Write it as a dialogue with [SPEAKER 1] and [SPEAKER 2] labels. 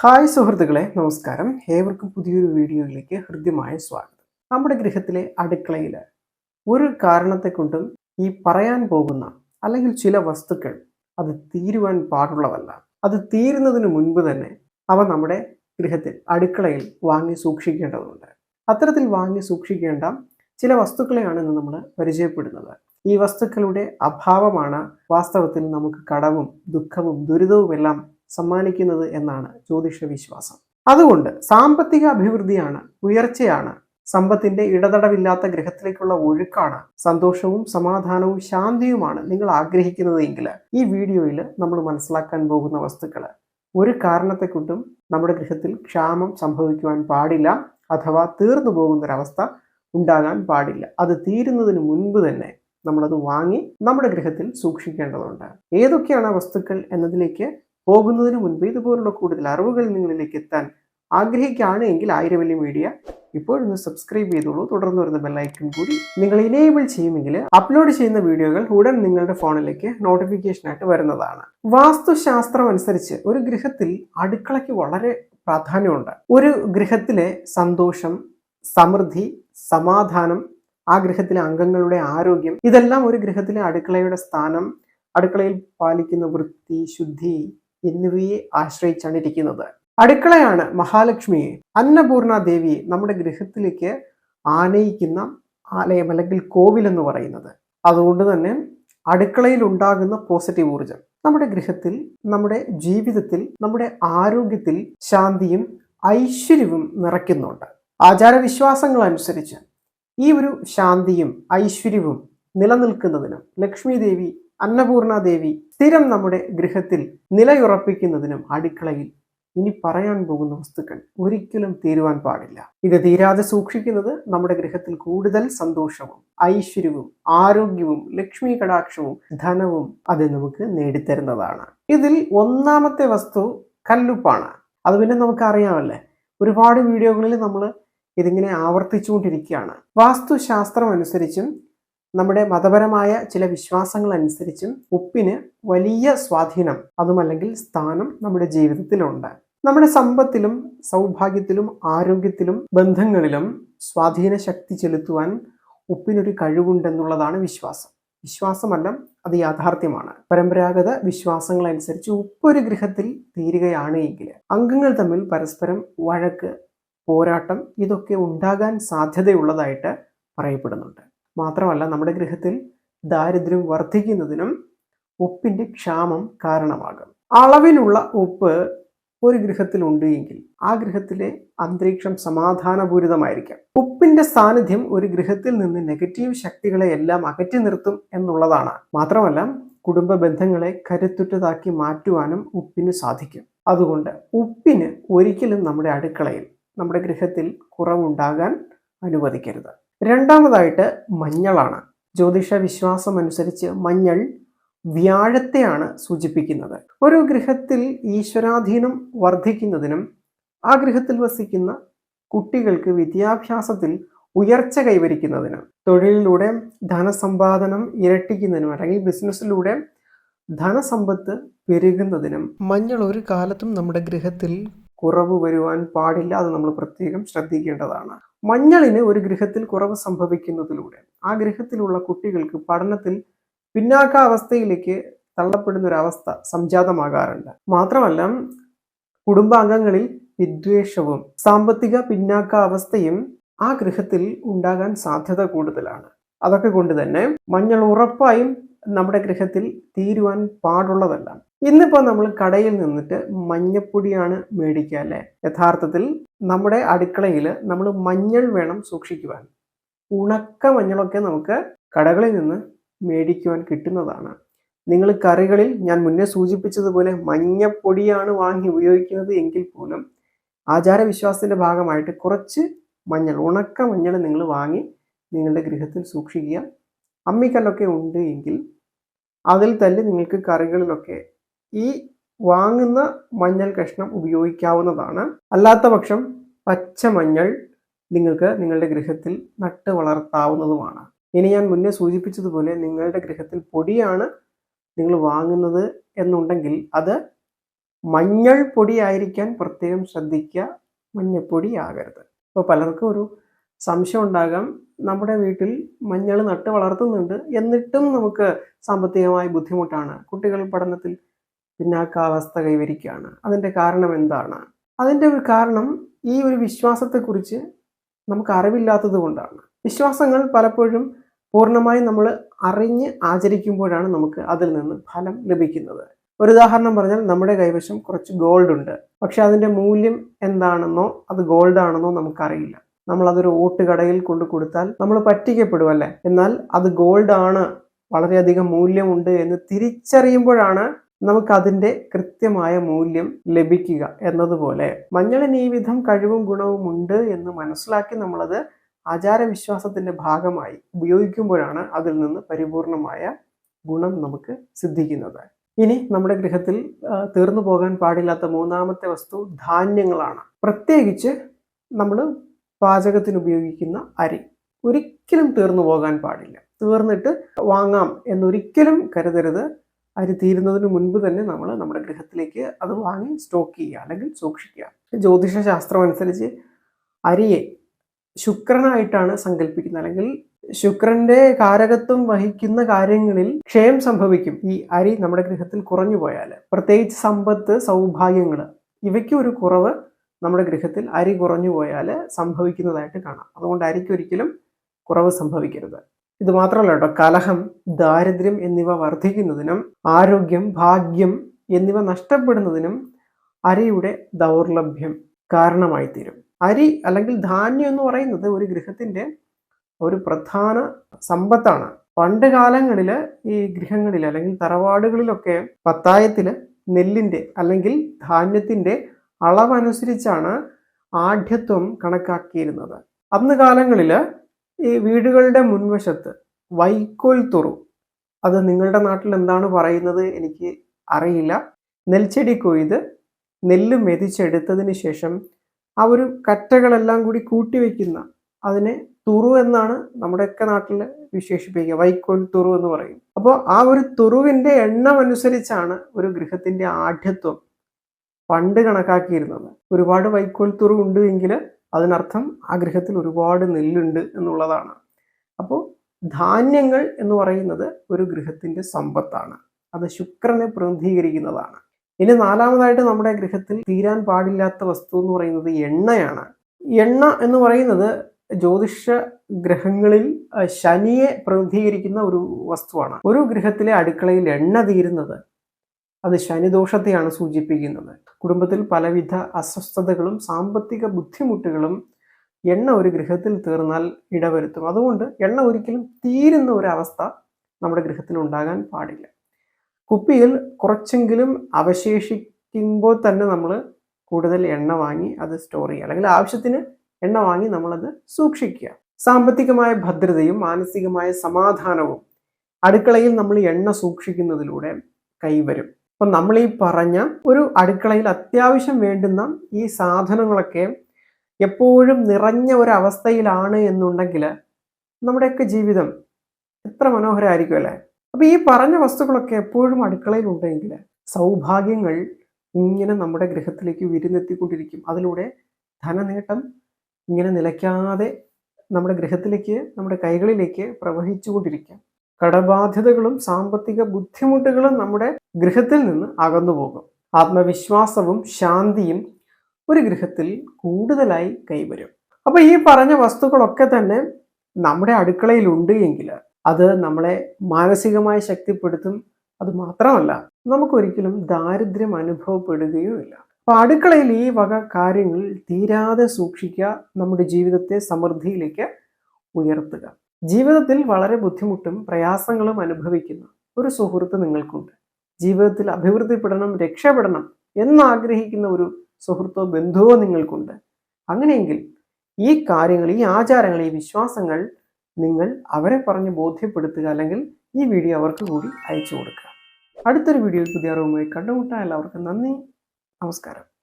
[SPEAKER 1] Hi സുഹൃത്തുക്കളെ നമസ്കാരം. ഏവർക്കും പുതിയൊരു വീഡിയോയിലേക്ക് ഹൃദ്യമായ സ്വാഗതം. നമ്മുടെ ഗൃഹത്തിലെ അടുക്കളയിൽ ഒരു കാരണത്തെ കൊണ്ടും ഈ പറയാൻ പോകുന്ന അല്ലെങ്കിൽ ചില വസ്തുക്കൾ അത് തീരുവാൻ പാടുള്ളതല്ല. അത് തീരുന്നതിന് മുൻപ് തന്നെ അവ നമ്മുടെ ഗൃഹത്തിൽ അടുക്കളയിൽ വാങ്ങി സൂക്ഷിക്കേണ്ടതുണ്ട്. അത്തരത്തിൽ വാങ്ങി സൂക്ഷിക്കേണ്ട ചില വസ്തുക്കളെയാണ് ഇന്ന് നമ്മൾ പരിചയപ്പെടുന്നത്. ഈ വസ്തുക്കളുടെ അഭാവമാണ് വാസ്തവത്തിൽ നമുക്ക് കടവും ദുഃഖവും ദുരിതവും എല്ലാം സമ്മാനിക്കുന്നത് എന്നാണ് ജ്യോതിഷ വിശ്വാസം അതുകൊണ്ട് സാമ്പത്തിക അഭിവൃദ്ധിയാണ് ഉയർച്ചയാണ് സമ്പത്തിന്റെ ഇടതടവില്ലാത്ത ഗ്രഹത്തിലേക്കുള്ള ഒഴുക്കാണ് സന്തോഷവും സമാധാനവും ശാന്തിയുമാണ് നിങ്ങൾ ആഗ്രഹിക്കുന്നത് എങ്കിൽ ഈ വീഡിയോയിൽ നമ്മൾ മനസ്സിലാക്കാൻ പോകുന്ന വസ്തുക്കൾ ഒരു കാരണത്തെ കൊണ്ടും നമ്മുടെ ഗൃഹത്തിൽ ക്ഷാമം സംഭവിക്കുവാൻ പാടില്ല അഥവാ തീർന്നു പോകുന്നൊരവസ്ഥ ഉണ്ടാകാൻ പാടില്ല. അത് തീരുന്നതിന് മുൻപ് തന്നെ നമ്മളത് വാങ്ങി നമ്മുടെ ഗൃഹത്തിൽ സൂക്ഷിക്കേണ്ടതുണ്ട്. ഏതൊക്കെയാണ് വസ്തുക്കൾ എന്നതിലേക്ക് പോകുന്നതിന് മുൻപ് ഇതുപോലുള്ള കൂടുതൽ അറിവുകൾ നിങ്ങളിലേക്ക് എത്താൻ ആഗ്രഹിക്കുകയാണ് എങ്കിൽ ആയിരവല്ലി മീഡിയ ഇപ്പോഴൊന്ന് സബ്സ്ക്രൈബ് ചെയ്തോളൂ. തുടർന്ന് വരുന്ന ബെല്ലൈക്കൺ കൂടി നിങ്ങൾ ഇനേബിൾ ചെയ്യുമെങ്കിൽ അപ്ലോഡ് ചെയ്യുന്ന വീഡിയോകൾ ഉടൻ നിങ്ങളുടെ ഫോണിലേക്ക് നോട്ടിഫിക്കേഷനായിട്ട് വരുന്നതാണ്. വാസ്തുശാസ്ത്രം അനുസരിച്ച് ഒരു ഗൃഹത്തിൽ അടുക്കളയ്ക്ക് വളരെ പ്രാധാന്യമുണ്ട്. ഒരു ഗൃഹത്തിലെ സന്തോഷം സമൃദ്ധി സമാധാനം ആ ഗൃഹത്തിലെ അംഗങ്ങളുടെ ആരോഗ്യം ഇതെല്ലാം ഒരു ഗൃഹത്തിലെ അടുക്കളയുടെ സ്ഥാനം അടുക്കളയിൽ പാലിക്കുന്ന വൃത്തി ശുദ്ധി എന്നിവയെ ആശ്രയിച്ചാണ് ഇരിക്കുന്നത്. അടുക്കളയാണ് മഹാലക്ഷ്മിയെ. അന്നപൂർണ ദേവിയെ നമ്മുടെ ഗൃഹത്തിലേക്ക് ആനയിക്കുന്ന ആലയം അല്ലെങ്കിൽ കോവിൽ എന്ന് പറയുന്നത്. അതുകൊണ്ട് തന്നെ അടുക്കളയിൽ ഉണ്ടാകുന്ന പോസിറ്റീവ് ഊർജം നമ്മുടെ ഗൃഹത്തിൽ നമ്മുടെ ജീവിതത്തിൽ നമ്മുടെ ആരോഗ്യത്തിൽ ശാന്തിയും ഐശ്വര്യവും നിറയ്ക്കുന്നുണ്ട്. ആചാരവിശ്വാസങ്ങൾ അനുസരിച്ച് ഈ ഒരു ശാന്തിയും ഐശ്വര്യവും നിലനിൽക്കുന്നതിനും ലക്ഷ്മി ദേവി അന്നപൂർണ ദേവി സ്ഥിരം നമ്മുടെ ഗൃഹത്തിൽ നിലയുറപ്പിക്കുന്നതിനും അടുക്കളയിൽ ഇനി പറയാൻ പോകുന്ന വസ്തുക്കൾ ഒരിക്കലും തീരുവാൻ പാടില്ല. ഇത് തീരാതെ സൂക്ഷിക്കുന്നത് നമ്മുടെ ഗൃഹത്തിൽ കൂടുതൽ സന്തോഷവും ഐശ്വര്യവും ആരോഗ്യവും ലക്ഷ്മി കടാക്ഷവും ധനവും അത് നമുക്ക് നേടിത്തരുന്നതാണ്. ഇതിൽ ഒന്നാമത്തെ വസ്തു കല്ലുപ്പാണ്. അത് പിന്നെ നമുക്ക് അറിയാമല്ലേ ഒരുപാട് വീഡിയോകളിൽ നമ്മൾ ഇതിങ്ങനെ ആവർത്തിച്ചുകൊണ്ടിരിക്കുകയാണ്. വാസ്തുശാസ്ത്രം അനുസരിച്ചും നമ്മുടെ മതപരമായ ചില വിശ്വാസങ്ങൾ അനുസരിച്ചും ഉപ്പിന് വലിയ സ്വാധീനം അതുമല്ലെങ്കിൽ സ്ഥാനം നമ്മുടെ ജീവിതത്തിലുണ്ട്. നമ്മുടെ സമ്പത്തിലും സൗഭാഗ്യത്തിലും ആരോഗ്യത്തിലും ബന്ധങ്ങളിലും സ്വാധീന ശക്തി ചെലുത്തുവാൻ ഉപ്പിനൊരു കഴിവുണ്ടെന്നുള്ളതാണ് വിശ്വാസം. വിശ്വാസമല്ല അത് യാഥാർത്ഥ്യമാണ്. പരമ്പരാഗത വിശ്വാസങ്ങൾ അനുസരിച്ച് ഉപ്പൊരു ഗൃഹത്തിൽ തീരുകയാണ് എങ്കിൽ അംഗങ്ങൾ തമ്മിൽ പരസ്പരം വഴക്ക് പോരാട്ടം ഇതൊക്കെ ഉണ്ടാകാൻ സാധ്യതയുള്ളതായിട്ട് പറയപ്പെടുന്നുണ്ട്. മാത്രമല്ല നമ്മുടെ ഗൃഹത്തിൽ ദാരിദ്ര്യം വർദ്ധിക്കുന്നതിനും ഉപ്പിന്റെ ക്ഷാമം കാരണമാകും. അളവിലുള്ള ഉപ്പ് ഒരു ഗൃഹത്തിലുണ്ട് എങ്കിൽ ആ ഗൃഹത്തിലെ അന്തരീക്ഷം സമാധാനപൂരിതമായിരിക്കാം. ഉപ്പിന്റെ സാന്നിധ്യം ഒരു ഗൃഹത്തിൽ നിന്ന് നെഗറ്റീവ് ശക്തികളെ എല്ലാം അകറ്റി നിർത്തും എന്നുള്ളതാണ്. മാത്രമല്ല കുടുംബ ബന്ധങ്ങളെ കരുത്തുറ്റതാക്കി മാറ്റുവാനും ഉപ്പിന് സാധിക്കും. അതുകൊണ്ട് ഉപ്പിന് ഒരിക്കലും നമ്മുടെ അടുക്കളയിൽ നമ്മുടെ ഗൃഹത്തിൽ കുറവുണ്ടാകാൻ അനുവദിക്കരുത്. രണ്ടാമതായിട്ട് മഞ്ഞളാണ്. ജ്യോതിഷ വിശ്വാസം അനുസരിച്ച് മഞ്ഞൾ വ്യാഴത്തെയാണ് സൂചിപ്പിക്കുന്നത്. ഒരു ഗൃഹത്തിൽ ഈശ്വരാധീനം വർദ്ധിക്കുന്നതിനും ആ ഗൃഹത്തിൽ വസിക്കുന്ന കുട്ടികൾക്ക് വിദ്യാഭ്യാസത്തിൽ ഉയർച്ച കൈവരിക്കുന്നതിനും തൊഴിലിലൂടെ ധനസമ്പാദനം ഇരട്ടിക്കുന്നതിനും അല്ലെങ്കിൽ ബിസിനസ്സിലൂടെ ധനസമ്പത്ത് പെരുകുന്നതിനും മഞ്ഞൾ ഒരു കാലത്തും നമ്മുടെ ഗൃഹത്തിൽ കുറവ് വരുവാൻ പാടില്ല അത് നമ്മൾ പ്രത്യേകം ശ്രദ്ധിക്കേണ്ടതാണ്. മഞ്ഞളിന് ഒരു ഗൃഹത്തിൽ കുറവ് സംഭവിക്കുന്നതിലൂടെ ആ ഗൃഹത്തിലുള്ള കുട്ടികൾക്ക് പഠനത്തിൽ പിന്നാക്കാവസ്ഥയിലേക്ക് തള്ളപ്പെടുന്ന ഒരു അവസ്ഥ സംജാതമാകാറുണ്ട്. മാത്രമല്ല കുടുംബാംഗങ്ങളിൽ വിദ്വേഷവും സാമ്പത്തിക പിന്നാക്ക അവസ്ഥയും ആ ഗൃഹത്തിൽ ഉണ്ടാകാൻ സാധ്യത കൂടുതലാണ്. അതൊക്കെ കൊണ്ട് തന്നെ മഞ്ഞൾ ഉറപ്പായും നമ്മുടെ ഗൃഹത്തിൽ തീരുവാൻ പാടുള്ളതല്ല. ഇന്നിപ്പോൾ നമ്മൾ കടയിൽ നിന്നിട്ട് മഞ്ഞപ്പൊടിയാണ് മേടിക്കുക അല്ലേ യഥാർത്ഥത്തിൽ നമ്മുടെ അടുക്കളയിൽ നമ്മൾ മഞ്ഞൾ വേണം സൂക്ഷിക്കുവാൻ. ഉണക്ക മഞ്ഞളൊക്കെ നമുക്ക് കടകളിൽ നിന്ന് മേടിക്കുവാൻ കിട്ടുന്നതാണ്. നിങ്ങൾ കറികളിൽ ഞാൻ മുന്നേ സൂചിപ്പിച്ചതുപോലെ മഞ്ഞപ്പൊടിയാണ് വാങ്ങി ഉപയോഗിക്കുന്നത് എങ്കിൽ പോലും ആചാരവിശ്വാസത്തിന്റെ ഭാഗമായിട്ട് കുറച്ച് മഞ്ഞൾ ഉണക്ക മഞ്ഞൾ നിങ്ങൾ വാങ്ങി നിങ്ങളുടെ ഗൃഹത്തിൽ സൂക്ഷിക്കുക. അമ്മിക്കല്ലൊക്കെ ഉണ്ട് എങ്കിൽ അതിൽ തന്നെ നിങ്ങൾക്ക് കറികളിലൊക്കെ ഈ വാങ്ങുന്ന മഞ്ഞൾ കഷ്ണം ഉപയോഗിക്കാവുന്നതാണ്. അല്ലാത്ത പക്ഷം പച്ച മഞ്ഞൾ നിങ്ങൾക്ക് നിങ്ങളുടെ ഗൃഹത്തിൽ നട്ട് വളർത്താവുന്നതുമാണ്. ഇനി ഞാൻ മുന്നേ സൂചിപ്പിച്ചതുപോലെ നിങ്ങളുടെ ഗൃഹത്തിൽ പൊടിയാണ് നിങ്ങൾ വാങ്ങുന്നത് എന്നുണ്ടെങ്കിൽ അത് മഞ്ഞൾ പൊടിയായിരിക്കാൻ പ്രത്യേകം ശ്രദ്ധിക്കുക. മഞ്ഞപ്പൊടി ആകരുത്. ഇപ്പോൾ പലർക്കും ഒരു സംശയം ഉണ്ടാകാം. നമ്മുടെ വീട്ടിൽ മഞ്ഞൾ നട്ട് വളർത്തുന്നുണ്ട്. എന്നിട്ടും നമുക്ക് സാമ്പത്തികമായി ബുദ്ധിമുട്ടാണ്. കുട്ടികൾ പഠനത്തിൽ പിന്നാക്കാവസ്ഥ കൈവരിക്കുകയാണ്. അതിന്റെ കാരണം എന്താണ്? അതിന്റെ ഒരു കാരണം ഈ ഒരു വിശ്വാസത്തെക്കുറിച്ച് നമുക്ക് അറിവില്ലാത്തത് കൊണ്ടാണ്. വിശ്വാസങ്ങൾ പലപ്പോഴും പൂർണമായും നമ്മൾ അറിഞ്ഞ് ആചരിക്കുമ്പോഴാണ് നമുക്ക് അതിൽ നിന്ന് ഫലം ലഭിക്കുന്നത്. ഒരു ഉദാഹരണം പറഞ്ഞാൽ നമ്മുടെ കൈവശം കുറച്ച് ഗോൾഡ് ഉണ്ട്. പക്ഷെ അതിന്റെ മൂല്യം എന്താണെന്നോ അത് ഗോൾഡ് ആണെന്നോ നമുക്കറിയില്ല. നമ്മൾ അതൊരു ഓട്ടുകടയിൽ കൊണ്ട് കൊടുത്താൽ നമ്മൾ പറ്റിക്കപ്പെടും അല്ലേ? എന്നാൽ അത് ഗോൾഡ് ആണ്. വളരെയധികം മൂല്യമുണ്ട് എന്ന് തിരിച്ചറിയുമ്പോഴാണ് നമുക്ക് അതിന്റെ കൃത്യമായ മൂല്യം ലഭിക്കുക എന്നതുപോലെ. മഞ്ഞളിന് ഈ വിധം കഴിവും ഗുണവും ഉണ്ട് എന്ന് മനസ്സിലാക്കി നമ്മളത് ആചാരവിശ്വാസത്തിന്റെ ഭാഗമായി ഉപയോഗിക്കുമ്പോഴാണ് അതിൽ നിന്ന് പരിപൂർണമായ ഗുണം നമുക്ക് സിദ്ധിക്കുന്നത്. ഇനി നമ്മുടെ ഗൃഹത്തിൽ തീർന്നു പോകാൻ പാടില്ലാത്ത മൂന്നാമത്തെ വസ്തു ധാന്യങ്ങളാണ്. പ്രത്യേകിച്ച് നമ്മൾ പാചകത്തിന് ഉപയോഗിക്കുന്ന അരി. ഒരിക്കലും തീർന്നു പോകാൻ പാടില്ല. തീർന്നിട്ട് വാങ്ങാം എന്നൊരിക്കലും കരുതരുത്. അരി തീരുന്നതിന് മുൻപ് തന്നെ നമ്മൾ നമ്മുടെ ഗൃഹത്തിലേക്ക് അത് വാങ്ങി സ്റ്റോക്ക് ചെയ്യുക അല്ലെങ്കിൽ സൂക്ഷിക്കുക. ജ്യോതിഷ ശാസ്ത്രം അനുസരിച്ച് അരിയെ ശുക്രനായിട്ടാണ് സങ്കല്പിക്കുന്നത്. അല്ലെങ്കിൽ ശുക്രന്റെ കാരകത്വം വഹിക്കുന്ന കാര്യങ്ങളിൽ ക്ഷയം സംഭവിക്കും. ഈ അരി നമ്മുടെ ഗൃഹത്തിൽ കുറഞ്ഞു പോയാൽ പ്രത്യേകിച്ച് സമ്പത്ത് സൗഭാഗ്യങ്ങൾ ഇവയ്ക്ക് ഒരു കുറവ് നമ്മുടെ ഗൃഹത്തിൽ അരി കുറഞ്ഞു പോയാൽ സംഭവിക്കുന്നതായിട്ട് കാണാം. അതുകൊണ്ട് അരിക്കൊരിക്കലും കുറവ് സംഭവിക്കരുത്. ഇത് മാത്രമല്ല കേട്ടോ കലഹം ദാരിദ്ര്യം എന്നിവ വർദ്ധിക്കുന്നതിനും ആരോഗ്യം ഭാഗ്യം എന്നിവ നഷ്ടപ്പെടുന്നതിനും അരിയുടെ ദൗർലഭ്യം കാരണമായി തീരും അരി അല്ലെങ്കിൽ ധാന്യം എന്ന് പറയുന്നത് ഒരു ഗൃഹത്തിന്റെ ഒരു പ്രധാന സമ്പത്താണ്. പണ്ട് കാലങ്ങളിൽ ഈ ഗൃഹങ്ങളിൽ അല്ലെങ്കിൽ തറവാടുകളിലൊക്കെ പത്തായത്തിൽ നെല്ലിന്റെ അല്ലെങ്കിൽ ധാന്യത്തിന്റെ അളവനുസരിച്ചാണ് ആഢ്യത്വം കണക്കാക്കിയിരുന്നത്. അന്ന് കാലങ്ങളിൽ ഈ വീടുകളുടെ മുൻവശത്ത് വൈക്കോൽ തുറു. അത് നിങ്ങളുടെ നാട്ടിൽ എന്താണ് പറയുന്നത് എനിക്ക് അറിയില്ല. നെൽച്ചെടി കൊയ്ത് നെല്ല് മെതിച്ചെടുത്തതിന് ശേഷം ആ ഒരു കറ്റകളെല്ലാം കൂടി കൂട്ടിവെക്കുന്ന അതിനെ തുറു എന്നാണ് നമ്മുടെയൊക്കെ നാട്ടിൽ വിശേഷിപ്പിക്കുക. വൈക്കോൽ തുറു എന്ന് പറയും. അപ്പോൾ ആ ഒരു തുറുവിന്റെ എണ്ണം അനുസരിച്ചാണ് ഒരു ഗൃഹത്തിന്റെ ആഢ്യത്വം പണ്ട് കണക്കാക്കിയിരുന്നത്. ഒരുപാട് വൈക്കോൽ തുറു ഉണ്ട് എങ്കിൽ അതിനർത്ഥം ആ ഗൃഹത്തിൽ ഒരുപാട് നെല്ലുണ്ട് എന്നുള്ളതാണ്. അപ്പോൾ ധാന്യങ്ങൾ എന്ന് പറയുന്നത് ഒരു ഗൃഹത്തിന്റെ സമ്പത്താണ്. അത് ശുക്രനെ പ്രതിനിധീകരിക്കുന്നതാണ്. ഇനി നാലാമതായിട്ട് നമ്മുടെ ഗൃഹത്തിൽ തീരാൻ പാടില്ലാത്ത വസ്തു എന്ന് പറയുന്നത് എണ്ണയാണ്. എണ്ണ എന്ന് പറയുന്നത് ജ്യോതിഷ ഗ്രഹങ്ങളിൽ ശനിയെ പ്രതിനിധീകരിക്കുന്ന ഒരു വസ്തുവാണ്. ഒരു ഗൃഹത്തിലെ അടുക്കളയിൽ എണ്ണ തീരുന്നത് അത് ശനിദോഷത്തെയാണ് സൂചിപ്പിക്കുന്നത്. കുടുംബത്തിൽ പലവിധ അസ്വസ്ഥതകളും സാമ്പത്തിക ബുദ്ധിമുട്ടുകളും എണ്ണ ഒരു ഗൃഹത്തിൽ തീർന്നാൽ ഇടവരുത്തും. അതുകൊണ്ട് എണ്ണ ഒരിക്കലും തീരുന്ന ഒരവസ്ഥ നമ്മുടെ ഗൃഹത്തിൽ ഉണ്ടാകാൻ പാടില്ല. കുപ്പിയിൽ കുറച്ചെങ്കിലും അവശേഷിക്കുമ്പോൾ തന്നെ നമ്മൾ കൂടുതൽ എണ്ണ വാങ്ങി അത് സ്റ്റോർ ചെയ്യുക. അല്ലെങ്കിൽ ആവശ്യത്തിന് എണ്ണ വാങ്ങി നമ്മളത് സൂക്ഷിക്കുക. സാമ്പത്തികമായ ഭദ്രതയും മാനസികമായ സമാധാനവും അടുക്കളയിൽ നമ്മൾ എണ്ണ സൂക്ഷിക്കുന്നതിലൂടെ കൈവരും. അപ്പം നമ്മൾ ഈ പറഞ്ഞ ഒരു അടുക്കളയിൽ അത്യാവശ്യം വേണ്ടുന്ന ഈ സാധനങ്ങളൊക്കെ എപ്പോഴും നിറഞ്ഞ ഒരു അവസ്ഥയിലാണ് എന്നുണ്ടെങ്കിൽ നമ്മുടെയൊക്കെ ജീവിതം എത്ര മനോഹരമായിരിക്കും അല്ലേ? അപ്പോൾ ഈ പറഞ്ഞ വസ്തുക്കളൊക്കെ എപ്പോഴും അടുക്കളയിൽ ഉണ്ടെങ്കിൽ സൗഭാഗ്യങ്ങൾ ഇങ്ങനെ നമ്മുടെ ഗൃഹത്തിലേക്ക് വിരുന്നെത്തിക്കൊണ്ടിരിക്കും. അതിലൂടെ ധനനേട്ടം ഇങ്ങനെ നിലയ്ക്കാതെ നമ്മുടെ ഗൃഹത്തിലേക്ക് നമ്മുടെ കൈകളിലേക്ക് പ്രവഹിച്ചുകൊണ്ടിരിക്കാം. കടബാധ്യതകളും സാമ്പത്തിക ബുദ്ധിമുട്ടുകളും നമ്മുടെ ഗൃഹത്തിൽ നിന്ന് അകന്നുപോകും ആത്മവിശ്വാസവും ശാന്തിയും ഒരു ഗൃഹത്തിൽ കൂടുതലായി കൈവരും. അപ്പൊ ഈ പറഞ്ഞ വസ്തുക്കളൊക്കെ തന്നെ നമ്മുടെ അടുക്കളയിൽ ഉണ്ട് എങ്കിൽ അത് നമ്മളെ മാനസികമായി ശക്തിപ്പെടുത്തും. അത് മാത്രമല്ല നമുക്കൊരിക്കലും ദാരിദ്ര്യം അനുഭവപ്പെടുകയുമില്ല അപ്പൊ അടുക്കളയിൽ ഈ വക കാര്യങ്ങൾ തീരാതെ സൂക്ഷിക്കുക നമ്മുടെ ജീവിതത്തെ സമൃദ്ധിയിലേക്ക് ഉയർത്തുക. ജീവിതത്തിൽ വളരെ ബുദ്ധിമുട്ടും പ്രയാസങ്ങളും അനുഭവിക്കുന്ന ഒരു സുഹൃത്ത് നിങ്ങൾക്കുണ്ട്. ജീവിതത്തിൽ അഭിവൃദ്ധിപ്പെടണം രക്ഷപ്പെടണം എന്നാഗ്രഹിക്കുന്ന ഒരു സുഹൃത്തോ ബന്ധുവോ നിങ്ങൾക്കുണ്ട്. അങ്ങനെയെങ്കിൽ ഈ കാര്യങ്ങൾ ഈ ആചാരങ്ങൾ ഈ വിശ്വാസങ്ങൾ നിങ്ങൾ അവരെ പറഞ്ഞ് ബോധ്യപ്പെടുത്തുക അല്ലെങ്കിൽ ഈ വീഡിയോ അവർക്ക് കൂടി അയച്ചു കൊടുക്കുക. അടുത്തൊരു വീഡിയോയിൽ പുതിയ അറിവുമായി കണ്ടുമുട്ടാൻ എല്ലാവർക്കും നന്ദി. നമസ്കാരം.